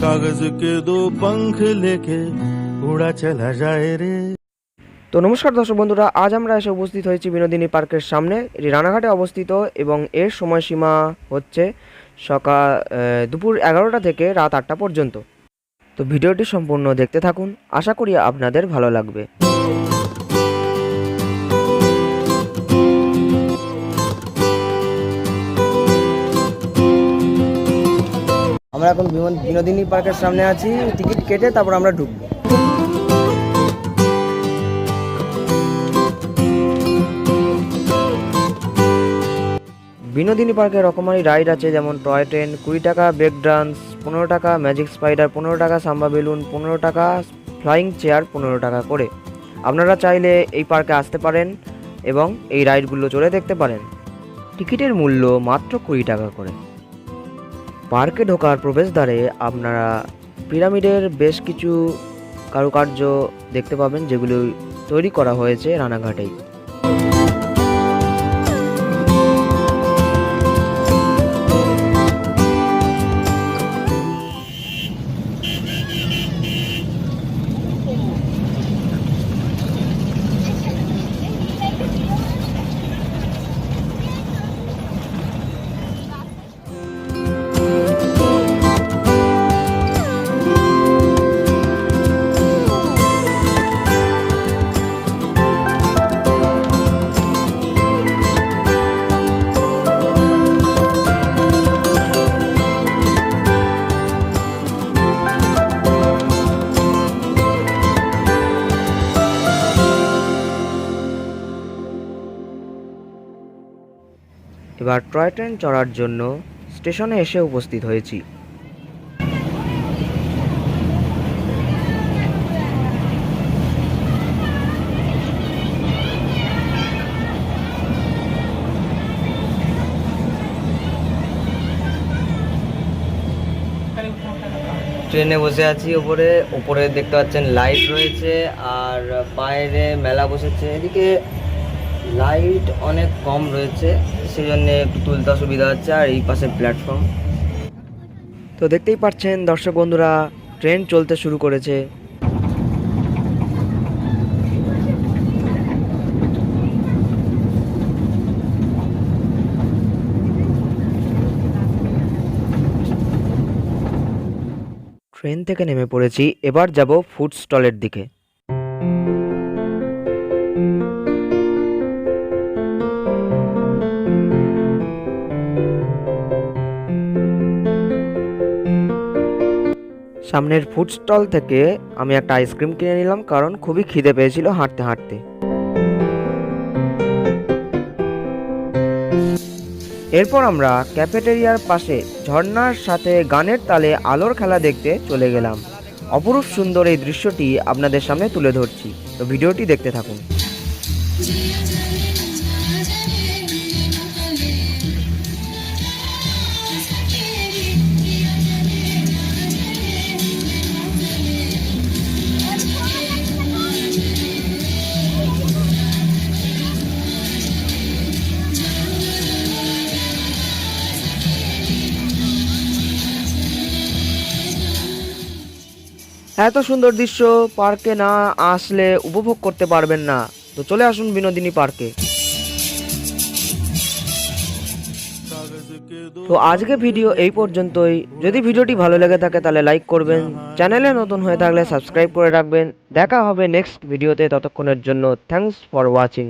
कागज के दो पंख लेके उड़ा चला जाए रे তো নমস্কার দর্শক বন্ধুরা আজ আমরা এসে উপস্থিত হয়েছি বিনোদিনী পার্কের সামনে এটি রানাঘাটে অবস্থিত এবং এর সময়সীমা হচ্ছে সকাল আহ, দুপুর এগারোটা থেকে রাত আটটা পর্যন্ত তো ভিডিওটি সম্পূর্ণ দেখতে থাকুন আশা করি আপনাদের ভালো লাগবে আমরা এখন বিনোদিনী পার্কের সামনে আছি, টিকিট কেটে তারপর আমরা ঢুকবো। বিনোদিনী পার্কে রকমারি রাইড আছে, যেমন টয় ট্রেন, কুড়ি টাকা ব্রেক ডান্স, পনেরো টাকা ম্যাজিক স্পাইডার, পনেরো টাকা সাম্বা বেলুন, পনেরো টাকা ফ্লাইং চেয়ার, পনেরো টাকা করে। আপনারা চাইলে এই পার্কে আসতে পারেন এবং এই রাইডগুলো চড়ে দেখতে পারেন। টিকিটের মূল্য মাত্র কুড়ি টাকা করে। পার্কে ঢোকার প্রবেশদ্বারে আপনারা পিরামিডের বেশ কিছু কারুকার্য দেখতে পাবেন, যেগুলো তৈরি করা হয়েছে রানাঘাটেই। এবার টয় ট্রেন চড়ার জন্য স্টেশনে এসে উপস্থিত হয়েছি। ট্রেনে বসে আছি ওপরে। ওপরে দেখতে পাচ্ছেন লাইট রয়েছে আর বাইরে মেলা বসেছে। এদিকে লাইট অনেক কম রয়েছে সেই জন্য একটু তুলতে অসুবিধা হচ্ছে আর এই পাশে প্ল্যাটফর্ম তো দেখতেই পাচ্ছেন দর্শক বন্ধুরা ট্রেন চলতে শুরু করেছে। ট্রেন থেকে নেমে পড়েছি, এবার যাব ফুড স্টলের দিকে। সামনের ফুড স্টল থেকে আমি একটা আইসক্রিম কিনে নিলাম, কারণ খুবই খিদে পেয়েছিল হাঁটতে হাঁটতে। এরপর আমরা ক্যাফেটেরিয়ার পাশে ঝর্ণার সাথে গানের তালে আলোর খেলা দেখতে চলে গেলাম। অপরূপ সুন্দর এই দৃশ্যটি আপনাদের সামনে তুলে ধরছি। তো ভিডিওটি দেখতে থাকুন। এত সুন্দর দৃশ্য, পার্কে না আসলে উপভোগ করতে পারবেন না। তো চলে আসুন বিনোদিনী পার্কে। তো আজকে ভিডিও এই পর্যন্তই। যদি ভিডিওটি ভালো লেগে থাকে তাহলে লাইক করবেন। চ্যানেলে নতুন হয়ে থাকলে সাবস্ক্রাইব করে রাখবেন। দেখা হবে নেক্সট ভিডিওতে ততক্ষণের জন্য। Thanks for watching.